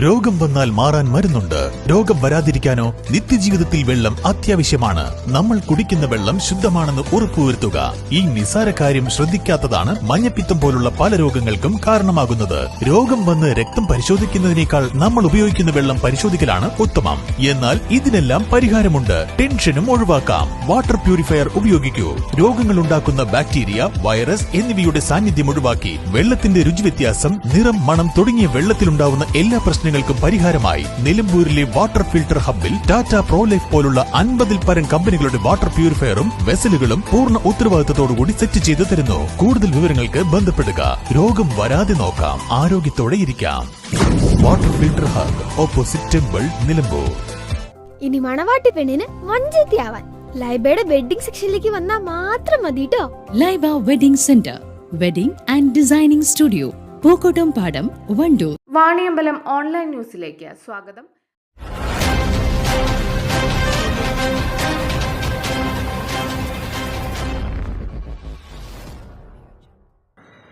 രോഗം വന്നാൽ മാറാൻ മരുന്നുണ്ട്. രോഗം വരാതിരിക്കാനോ നിത്യജീവിതത്തിൽ വെള്ളം അത്യാവശ്യമാണ്. നമ്മൾ കുടിക്കുന്ന വെള്ളം ശുദ്ധമാണെന്ന് ഉറപ്പുവരുത്തുക. ഈ നിസാര കാര്യം ശ്രദ്ധിക്കാത്തതാണ് മഞ്ഞപ്പിത്തം പോലുള്ള പല രോഗങ്ങൾക്കും കാരണമാകുന്നത്. രോഗം വന്ന് രക്തം പരിശോധിക്കുന്നതിനേക്കാൾ നമ്മൾ ഉപയോഗിക്കുന്ന വെള്ളം പരിശോധിക്കലാണ് ഉത്തമം. എന്നാൽ ഇതിനെല്ലാം പരിഹാരമുണ്ട്. ടെൻഷനും ഒഴിവാക്കാം. വാട്ടർ പ്യൂരിഫയർ ഉപയോഗിക്കൂ. രോഗങ്ങൾ ഉണ്ടാക്കുന്ന ബാക്ടീരിയ വൈറസ് എന്നിവയുടെ സാന്നിധ്യം ഒഴിവാക്കി വെള്ളത്തിന്റെ രുചി വ്യത്യാസം നിറം മണം തുടങ്ങിയ വെള്ളത്തിലുണ്ടാവുന്ന എല്ലാ പ്രശ്നങ്ങൾക്കും പരിഹാരമായി നിലമ്പൂരിലെ വാട്ടർ ഫിൽട്ടർ ഹബ്ബിൽ ടാറ്റ പ്രോലൈഫ് പോലുള്ള അൻപതിൽ പരം കമ്പനികളുടെ വാട്ടർ പ്യൂരിഫയറും വെസലുകളും പൂർണ ഉത്തരവാദിത്തത്തോടുകൂടി സെറ്റ് ചെയ്തു തരുന്നു. കൂടുതൽ വിവരങ്ങൾക്ക് ബന്ധപ്പെടുക. രോഗം വരാതെ നോക്കാം. ആരോഗ്യത്തോടെ ഇരിക്കാം. Water filter hub opposite temple Nilambur. ഇനി മണവാട്ടി പെണ്ണിന് വഞ്ചത്തിയാവാൻ ലൈബയുടെ വെഡിംഗ് സെക്ഷനിലേക്ക് വന്നാൽ മാത്രം മതി കേട്ടോ Laiba wedding centre. Wedding and designing studio. Pookkottam Padam Wandoor. Vaniyambalam online ന്യൂസിലേക്ക് സ്വാഗതം.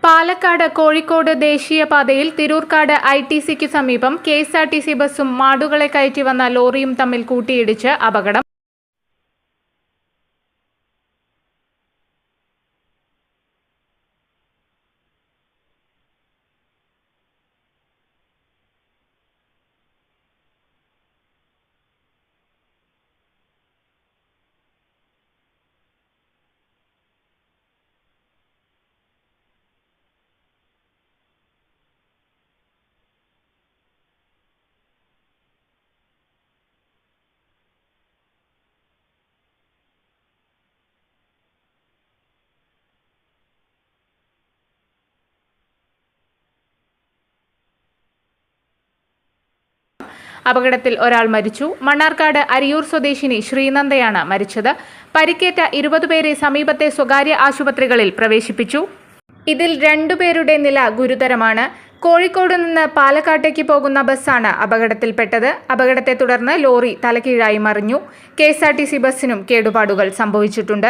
പാലക്കാട് കോഴിക്കോട് ദേശീയപാതയിൽ തിരൂർക്കാട് ഐ ടി സിക്ക് സമീപം K S R T C ബസ്സും മാടുകളെ കയറ്റി വന്ന ലോറിയും തമ്മിൽ കൂട്ടിയിടിച്ച് അപകടം. അപകടത്തിൽ ഒരാൾ മരിച്ചു. മണ്ണാർക്കാട് അരിയൂർ സ്വദേശിനി ശ്രീനന്ദയാണ് മരിച്ചത്. പരിക്കേറ്റ ഇരുപത് പേരെ സമീപത്തെ സ്വകാര്യ ആശുപത്രികളിൽ പ്രവേശിപ്പിച്ചു. ഇതിൽ രണ്ടുപേരുടെ നില ഗുരുതരമാണ്. കോഴിക്കോട് നിന്ന് പാലക്കാട്ടേക്ക് പോകുന്ന ബസ്സാണ് അപകടത്തിൽപ്പെട്ടത്. അപകടത്തെ തുടർന്ന് ലോറി തലകീഴായി മറിഞ്ഞു. K S R T C ബസ്സിനും കേടുപാടുകൾ സംഭവിച്ചിട്ടുണ്ട്.